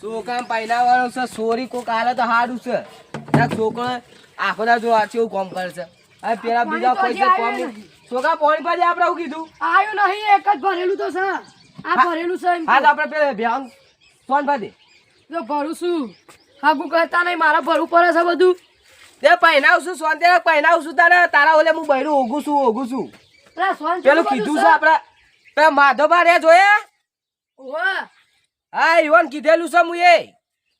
છોકરા પહેરાવાનો છે સોરી કોક હાલે તો સારું છે. આ છોકરો આખો દા જો આ કેવું કોમ કરે છે. હવે પેલા બીજા કોઈ છે કામ છોકરા પાણી પાડી આપણે એવું કીધું? આવ્યું નહીં એક જ ભરેલું તો છે. આ ભરેલું છે હા તો આપણે પેલા ભ્યાંગ ફોન પાડી જો ભરું છું. હાગું કરતા નહીં મારા ભરવું પડે છે બધું. તે પહેરાવશું તે પહેરાવશું તારે. તારા ઓલે હું બૈરું ઓગું છું ઓગું છું. પેલું કીધું છે? આપણે પેલા માધવબા રે જોયે? ઓવે. હા ઈવન કીધેલું છે મુએ.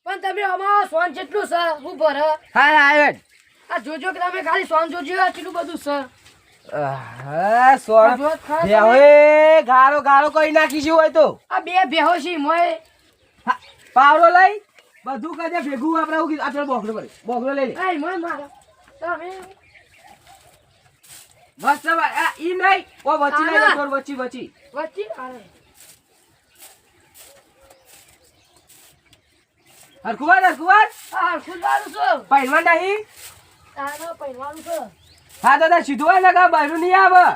પણ તમે અમારો સોન જેટલું છે હું ભર. હા આવ્યો આ જોજો કે તમે ખાલી સોન જોજો આટલું બધું છે? હા આ ખરા તમે? ગારો ગારો કરી નાખીશું હોય તો. આ બે બેહોશી મોય હા, પાવડો લઈ બધું કદે ભેગું આપણે એવું કીધું આપણે બોકડો પડે બોકડો લઈ લે. એ મોય મારો. તમે બસ આ ઈ નહીં ઓ લે આના. તોર વચ્ચી હરખુવાર હરખુવાર. આ હરખું દારૂ છે નહીં? આનો પહેરવાનું છે. હા દાદા સીધું હોય ને કા બહેરું નહીં આવે?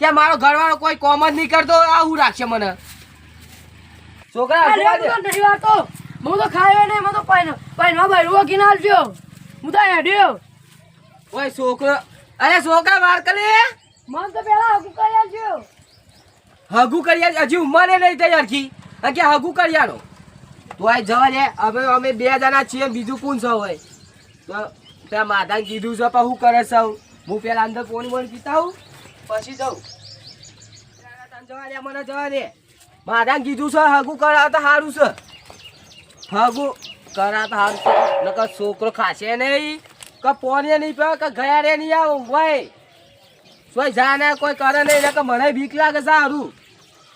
કે મારો ઘરવાળો કોઈ કોમ જ નહીં કરતો આવું રાખશે મને. છોકરા હરખુવા દે. તો નહીં વાતો. હું તો ખાયો નહીં હું તો પહેર પહેરવા ભરવું કિના આલજો હું તો હેડ્યો. ઓય છોકરો. અરે છોકરા વાર કરે મન તો પેલા હકુ કરી આલજો હગુ કરી હજી ઉંમરે નહીં થઈ હરખી. હગુ કે હગું કર્યાનો તો આ જવા લે હવે અમે બે જણા છીએ, બીજું કોણ સૌ હોય? તો ત્યાં માતાને કીધું છે પણ શું કરે સૌ હું પેલા અંદર ફોન બોન પીતા હું પછી જાઉં જવા દે, મને જવા દે. માતાને કીધું છે, હગું કરાવતા સારું છે. હગું કરાવતા સારું છે. નકર છોકરો ખાશે નહીં, કે પોણીએ નહીં પીવા, કે ગયા નહીં આવું, ભાઈ. કોઈ જા ને કોઈ કરે નહીં કે મને બીક લાગે સારું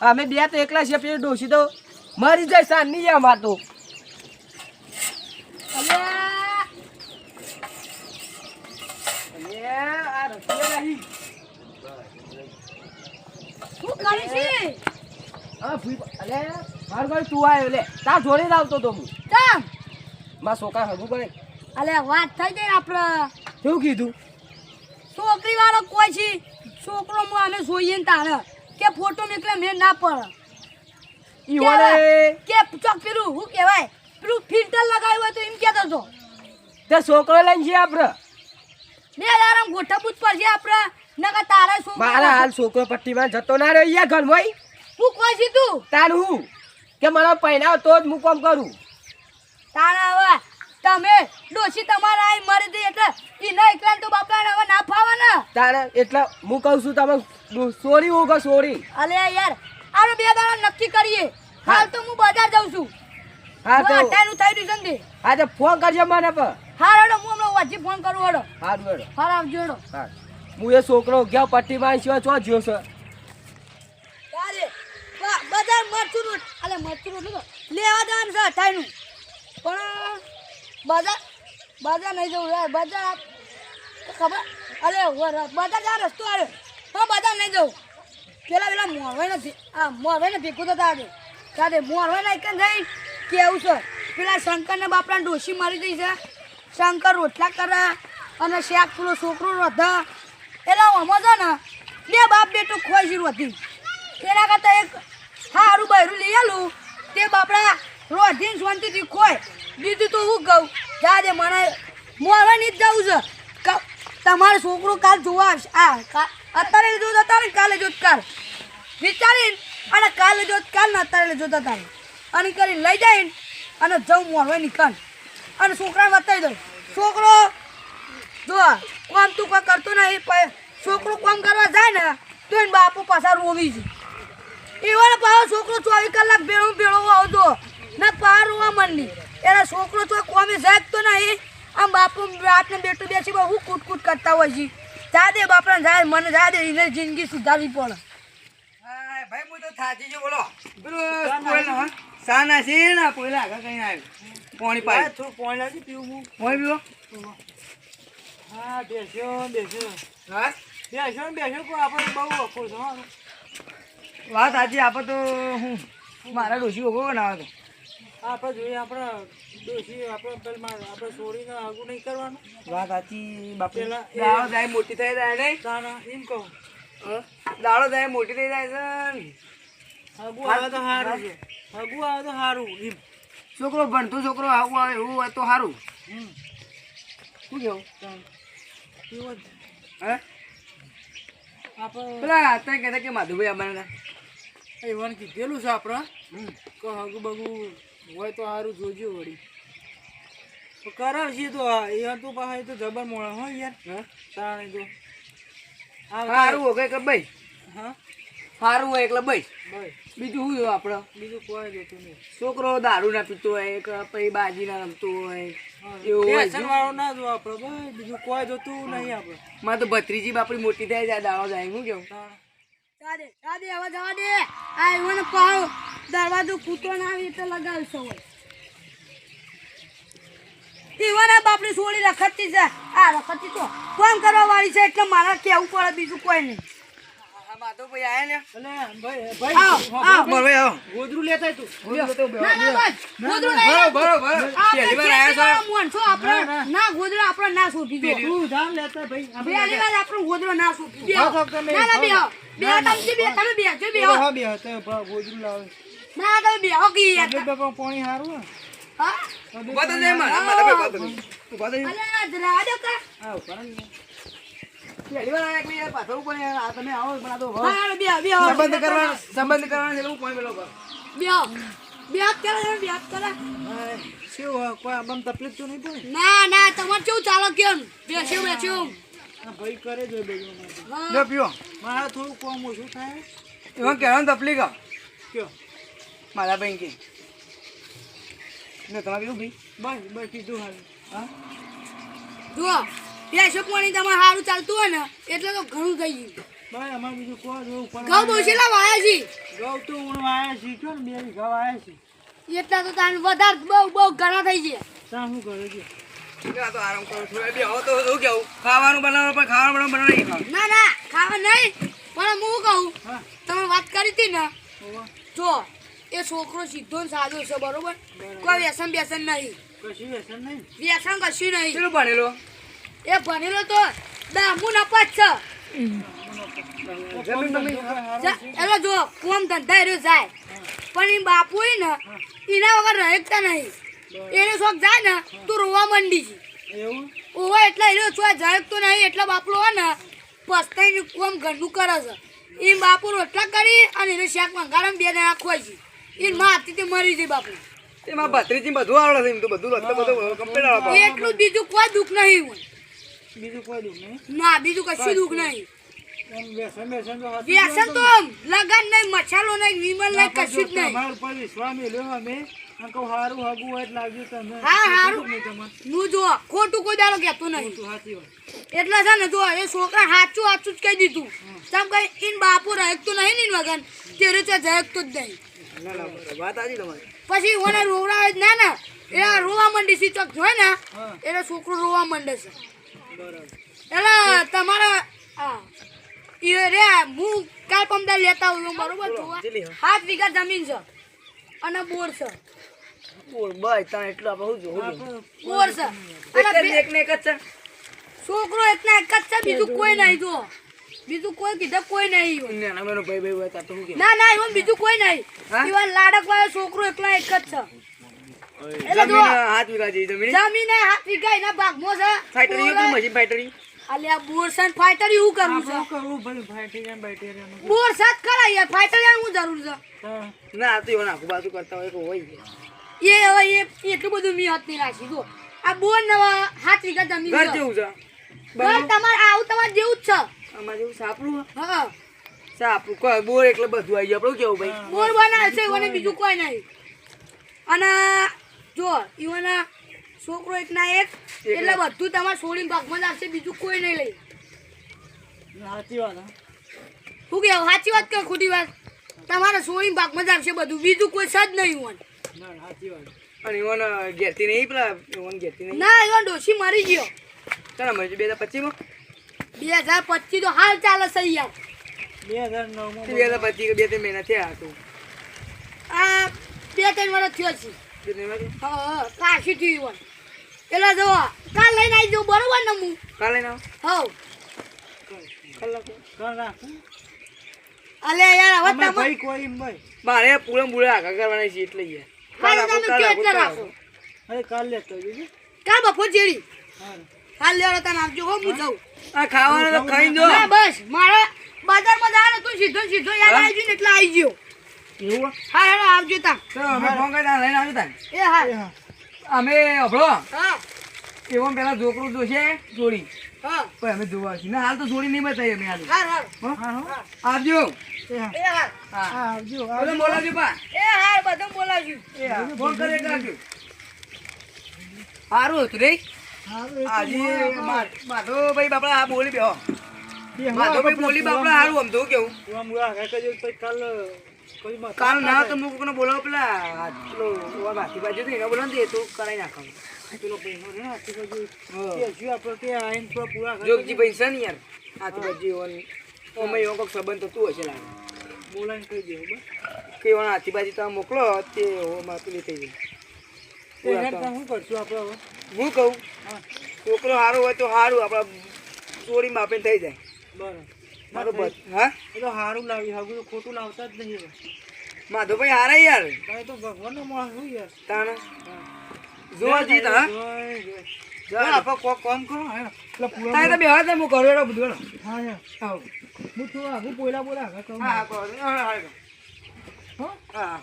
અમે બે તો એકલા છીએ, પેલી ડોસી તો મરી જાય સાન નહીં અમાર તો અલ્યા. અને આ રસ્તે નહીં. શું કરી છે? આ ભૂઈ- અલે, મારું ભાઈ તું આવ્યો લે. તાર જોડે જ તો હું. તમ મારા છોકરા વાળો કોઈ છે? છોકરો હું અમે જોઈએ ને તારે. કે ફોટો નીકળે મેં ના પડે. ઈ વડે કે ચોક પેલું શું કહેવાય? પેલું ફિલ્ટર લગાવ્યું હોય તો એમ કહેતો હતો તે છોકરો લઈને છીએ આપણે બે દારામ ગોઠવવું જ પડશે આપણે નકર તારે શું મારા હાલ છોકરો પટ્ટીમાં જતો ના રહ્યો યાર ઘરમાં હું કોઈ છે તું. તાર હું? કે મને પહેરાવ તો જ હું કામ કરું. તારા હવે તમે ડોશી તમારા આઈ મરી દે એટલે નહીં એકલા તો બાપા હવે ના ફાવે ને. તારે એટલે હું કહું છું તમે સોરી હોગો સોરી. અલે યાર આપણે બે દાડા નક્કી કરીએ. હાલ તો હું બજાર જાઉં છું. હા તો અટાણું થઈ રહ્યું છે હા તો ફોન કરજો મને પણ. હા હેડો હું હમણાં વાજી ફોન કરું હેડો. હા હેડો. હા આવજો હેડો. હા. હું એ છોકરો ગયા પટ્ટીમાં છો ચો જ્યો છે? તારે બજાર મરચું નું અલે મરચું લીધો. લેવા જવાનું છે અઠાઈનું પણ બજાર બજાર નહીં જવું યાર બજાર ખબર અલે બધા બજાર જા રસ્તો આવ્યો હા બજાર નહીં જવું. પેલા પેલા મોરવાઈ નથી. આ મોરવાઈ ને ભેગું થતા તારે તારે મોરવાઈ ના થઈ કેવું છે? પેલા શંકર ને બાપરા ડોશી મારી દઈ છે. શંકર રોટલા કરે અને શાક પેલો છોકરો રોધા. એટલે આમાં છે ને, બે બાપ બેટું ખોઈ છે રોધી. એના કરતાં એક સારું બહેરું લઈ આલું. તે બાપડા રોધીને શાંતિથી ખોય બીજું તો હું કહું, જાજે મને મોરવાની જ જવું છે. તમારો છોકરો કાલ જોવા આવશે. આ અત્યારે જોતા તો અત્યારે કાલે જોત કાલ. વિચારીને અને કાલે જોત કાલ ને અત્યારે જોતા તારે. અને કરીને લઈ જઈને અને જવું મોરવાય નીકળ અને છોકરાને બતાવી દઉં. છોકરો, જો કોમ તું કોઈ કરતો નહીં છોકરો કોમ કરવા જાય ને તો એને બાપુ પાછા રોવી છે. એવાનો પાછો છોકરો ચોવીસ કલાક ભેળો ભેળો આવતો ને પાર રોવા માંડી. એટલે છોકરો તો કોમે જાય તો નહીં. આમ બાપુ રાતને બેટું બેસી બહુ કૂટ કૂટ કરતા હોય છે. જા દે બાપરાને જાય મને જા દે એને જિંદગી સુધારવી પડે. હા ભાઈ હું તો થાકી ગયો બોલો. પેલું પોઈલ ને, સા નાસી ને પોઈલ આગળ કઈ આવ્યું. પાણી પાય થોડું પોણી લાગી પીવું હું. પાણી પીવો? હા બેસ્યો બેસ્યો. હા બેસ્યો ને બેસ્યો કોઈ આપણે બહુ અફો છે હો. વાત સાચી આપણે તો હું મારા ડોશી ઓગો બનાવે તો આપણે જોઈએ આપણે ડોશી આપણે આપણે છોડીને આગું નહીં કરવાનું. વાત સાચી બાપુ પેલા એ- દાડો જાય મોટી થઈ જાય નહીં તાના એમ કહું? દાડો જાય મોટી થઈ જાય છે ને. આવે તો સારું છે. હગુ આવે તો સારું એમ. છોકરો ભણતો છોકરો આવું આવે એવું હોય તો સારું શું કેવું હે? આપણે પેલા તમે કહેતા કે માધુભાઈ અમારે એવાનું કીધેલું છે આપણે. કે હગુ બગુ હોય તો સારું જોજો વળી. તો કરાવશે તો એ તો પાછા તો જબર મોડા હો યાર. તાણે તો. સારું હોય કે ભાઈ હા? સારું હોય એટલે ભાઈ બીજું શું આપણે બીજું કોઈ જોતું નહીં. છોકરો દારૂ ના પીતો હોય કે પછી બાજી ના રમતો હોય એવું હોય વાળો ના જો આપણે બીજું કોઈ જોતું નહીં આપણે મારે તો ભત્રીજી બાપડી મોટી થાય જાય દાડો જાય હું કેવું. દાદે દાદે હવે જવા દે. આ એવાનો પાડો. દરવાજો કૂતો ના આવી એટલે લગાવશો હોય ઈવાના બાપની સોળી રખડતી છે. આ રખડતી તો ફોન કરવા વાળી છે એટલે મારા કેવું પડે બીજું કોઈ નહીં. પાણી સારું ને. હા? તો જાય મારા માધવભાઈ ઊભા તો ને. તમારે કેવું ચાલો કેમ? બેસ્યું બેસ્યું. ભાઈ કરે થોડું કોમ ઓછું થાય. એમાં કહેવાનું તકલીફ કયો? મારા ભાઈ કે. ને તમારે કીધું ભાઈ? બસ બસ કીધું હાલ. હા? જુઓ. બેસ્યું પાણી તમારે સારું ચાલતું હોય ને એટલે તો ઘણું થઈ ગયું. ભાઈ અમારે બીજું કોઈ જોવું? પણ ઘઉં બહુ વાયા છે. ઘઉં તો હું વાયા છીએ કયો ને બે વીઘા વાયા છીએ. એટલા તો તાન વધારે બહુ બહુ ઘણા થઈ ગયા. ત્યાં શું કરે છે? ઠીક તો આરામ કરો થોડો બે હવે તો શું કેવું? ખાવાનું બનાવો પણ ખાવાનું બનાવો નહીં ખાવાનું. ના ના ખાવા નહીં પણ હું કહું તમે વાત કરી હતી ને જો એ છોકરો સીધો ને સાદો છે બરોબર? કોઈ વ્યસન બેસન નહીં. કશું વ્યસન નહીં? વ્યસન કશું નહીં. કેટલું ભણેલો એ ભણેલો તો દામું નપાત છે. જમીન તમે જો કોમ ધંધા રહ્યો જાય. પણ એ બાપુ ને એના વગર રહેતા નહીં. એનો શોખ જાય ને તું રોવા માંડી છે. ઓવો એટલે એનો છો જળકતો નહીં. એટલે બાપુ હોય ને પસ્તાઈ કોમ ઘરનું કરે છે. એ બાપુ રોટલા કરી અને એને શાક મંગાડે બે જણા ખોઈ છે. એ માં હતી તે મરી જાય બાપુ. એમાં ભત્રીજી બધું આવડે છે એમ તો બધું બધું કમ્પ્લીટ આવડે એટલું બીજું કોઈ દુઃખ નહીં હોય. બીજું કોઈ દુઃખ નહીં. ના બીજું કશું દુઃખ નહીં. વ્યસન વ્યસન તો હતું વ્યસન તો આમ લગન નહીં મસાલો નહીં વિમલ નહીં કશું જ નહીં. તમારા ઉપર વિશ્વાસ મેલ્યો અમે. અને કહું હગું હોય લાગ્યું તમને હા, હારું. હું જો ખોટું કોઈ દાડો કહેતો નહીં. તો સાચી વાત. એટલે છે ને જો એ છોકરા સાચું સાચું જ કહી દીધું. તમ કઈ ઇન બાપુ રહેતું નહીં ને ઈન વગર તેરે તો જ નહીં. વાત આજી તમારી. પછી ઓને રોવડાવે જ ના ને એ રોવા માંડી સી ચોક જોય ને એટલે છોકરો રોવા માંડે છે. એટલે તમારા રે હું કાલ પમદાર લેતા આવ્યો બરોબર? જોવા. કેટલી હે? સાત વીઘા જમીન છે અને બોર છે. બોલ બાય તને એટલું જોવું બોર છે. અને એક જ બે- એક ને એક જ છે? છોકરો એકના એક જ છે બીજું કોઈ નહીં જો બીજું કોઈ કીધા કોઈ નહીં. ભાઈ ભાઈ તો? ના ના એમાં બીજું કોઈ નહીં? લાડક વાળો છોકરો એકલા એક જ છે. જમીન હાથ વીઘા જેવી જમીન. જમીને હાથ વીઘા એના ભાગમાં છે. ફાઈટરી કયું મશીન ફાઈટરી અલ્યા બોર ફાઈટર એવું કરવું છે ભાઈ ખરા યાર. ફાઈટર હું જરૂર છે? ના તો એવું નાખું બાજુ કરતા હોય કે હોય. એ હવે એ એટલું બધું મી હાથ નહીં રાખી જો આ બોર નવા હાથ વીઘા જમીન ઘર જેવું છે. ઘર તમારે આવું તમારે જેવું જ છે. આમાં જેવું સાપડું હા સાપડું કોઈ બોર એટલે બધું આવી જાય આપણું કેવું ભાઈ? બોર બનાવશે છે બીજું કોઈ નહીં. અને જો ઈવન છોકરો એક ના એક એટલે બધું તમારે છોડીને ભાગમાં આવશે બીજું કોઈ નહીં લઈ. સાચી વાત શું કહેવાય સાચી વાત કે ખોટી વાત? તમારે છોડીને ભાગમાં મજા આવશે બધું બીજું કોઈ સજ નહીં હોય સાચી વાત. અને ઈવન ઘેરથી નહીં પેલા ઈવન ઘેરથી નહીં. ના ઈવન ડોશી મરી ગયો. ચાલો મળી બે હજાર પચીસમાં? બે હજાર પચીસ તો હાલ ચાલે છે યાર. બે હજાર નવમાં બે હજાર પચીસ કે બે ત્રણ મહિના થયા હતું આ બે ત્રણ વર્ષ થયો છે. હા કાશી એટલે જો કાલ લઈને આવી જાઉં બરોબર ને હું? કાલે ના હવ. કલાક કર રાખું. અલે યાર હવે તમે ભાઈ કોઈ એમ ભાઈ. મારે પૂરે પૂરે આગળ કરવાના છે એટલે યાર. કાલ તમે કાલ રાખો, એટલે કાલ રાખો. અરે કાલ કાલ બપોર જેડી તને હો હું જાઉં. આ ખાવાનું તો ખાઈ દો બસ મારે બજારમાં જવાનું તું સીધો સીધો યાર? આવી ગયું ને એટલે આવી ગયો. એવું હા? હેડો આવજો તા તો અમે ફોન કરી લઈને આવ્યો તાન એ હા. અમે અભળો. હા. એવો પેલા છોકરું જોશે જોડી. હા. પણ અમે જોવા છીએ. હાલ તો જોડી નહીં બતાવી અમે હાલ. હા હા હો? હા, હા. આવજો. એ હા. એ હા. હા. હા, આવજો બોલો આવજો. બોલાવજો પા. એ હા બધું બોલાવ્યું ફોન કરે એટલે આવજો સારું હતું રે. હારું, એ તો આજે મોડા મા- બાપડા હા બોલી બેહો. હા, બોલી બાપડા સારું આમ તો કેવું? કાલ કાલ ના તો મુક કોને બોલાવો પેલા આ પેલો ઓવા બાકી બાજુ હતો એને બોલાવો દે તો તો કરાઈ નાખો પેલો છે ને, આથી બાજુ કે હજુ આપણે કે આઈન થોડા પૂરા આગળ જોગજી ભાઈ છે ને યાર? હાથી બાજુ એવો ઓમે એવો કોઈક સંબંધ થતું હશે લાગે. બોલાવીને કહી દે બસ. કે એવો હાથી બાજુ તમે મોકલો તે ઓમાં પેલી થઈ જાય. તો શું કરશું આપણે હું કહું? છોકરો સારો હોય તો સારું આપણા ચોરી માપે થઈ જાય. બરાબર. મારો હા? એ તો સારું લાવી હાગું ખોટું લાવતા જ નહીં. માધવભાઈ હારા યાર. કાંઈ તો ભગવાનનો માણસ યાર. તાણા? હા. જોવા જીત હા? આપણે કોક કામ કરો. પેલા તારે તો દે, હું કરું એનો બધું હા હા. હું થોડું આગું બોલા બોલા હા, હા. હા, હા, હા. હા.